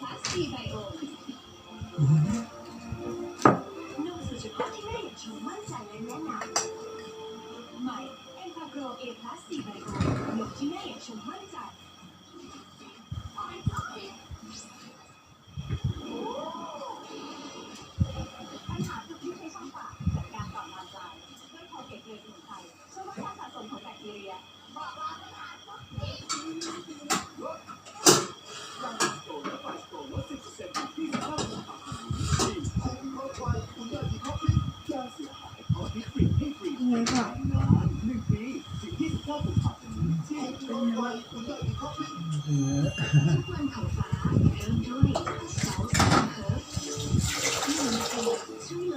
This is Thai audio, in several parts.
ฟาโกรเอพลัสซีไ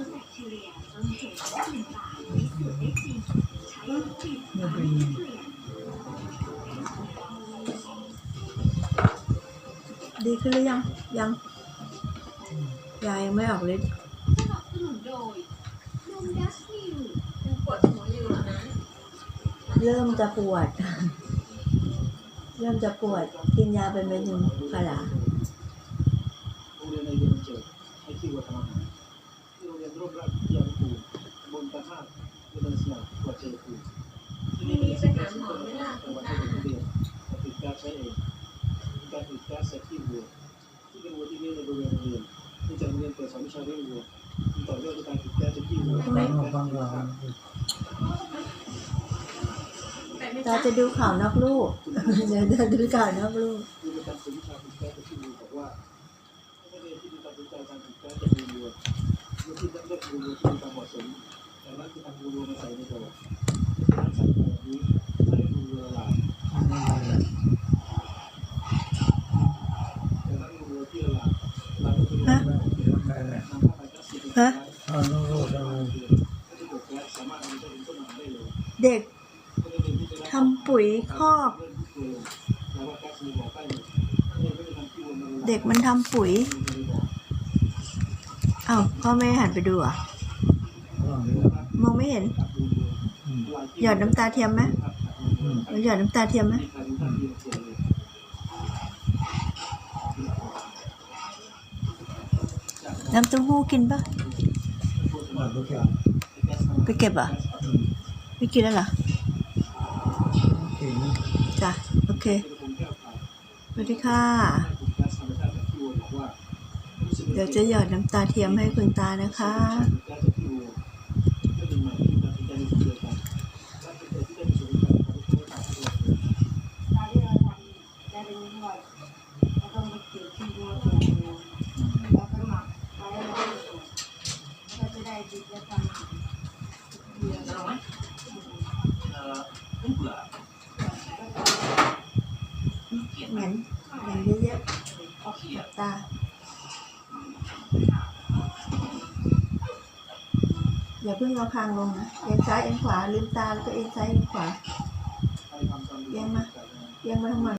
แบคทีเรียจนเห็นว่าเป็นปากพิสูจน์ได้จริงใช้วัตถุดิบไม่เปลี่ยนดีขึ้นหรือยัง ยังยายังไม่ออกฤทธิ์ สนับสนุนโดยนมดัชมิล ปวดหัวอยู่เหรอนะ เริ่มจะปวด เริ่มจะปวด กินยาเป็นเม็ดหนึ่งพาราโรงเรียนในเรียนเจอให้ที่วัฒนธรรมที่โรงเรียนร่วมรักยามคูบนตะมาเรียนสนาวัดเจคูที่นี่เป็นสิ่งที่สำคัญในวันที่เรียนติดการใช้เองการติดการใช้ที่วัวที่เป็นวัวที่เลี้ยงในบริเวณโรงเรียนที่จะเรียนเปิดสอนวิชาเลี้ยงวัวต่อยอดด้วยการติดการใช้ที่วัวแต่ไม่ตาจะดูข่าวนอกลูก เดี๋ยวจะดูข่าวนอกลูกคือเป็นการฝึกวิชาติดการใช้ที่วัวบอกว่านักเรียนที่มีการติดการการติดการจะมีวัววัวที่เลือกวัวที่มีความเหมาะสมแต่นั้นคือทำวัวมาใส่ในบ่อการใส่แบบนี้ให้วัวละลายฮะฮะเด็ก ทำปุ๋ยคอกเด็กมันทำปุ๋ยอ้าวพ่อแม่หันไปดูอะ มองไม่เห็น หยอดน้ำตาเทียมไหมเราหยอดน้ำตาเทียมไหมน้ำเต้าหู้กินปะไปเก็บอะ ไม่กินแล้วเหรอ จ้ะโอเคสวัสดีค่ะ เดี๋ยวจะหยอดน้ำตาเทียมให้คุณตานะคะตาที่เราทำ เกลียดเหมือนเหมือนเยอะข้เขียดๆตาอย่าเพิ่งเอาคางลงนะเอียงซ้ายเอียงขวาลืมตาแล้วก็เอียงซ้ายเอียงขวาเอียงมาเอียงมาทั้งหมด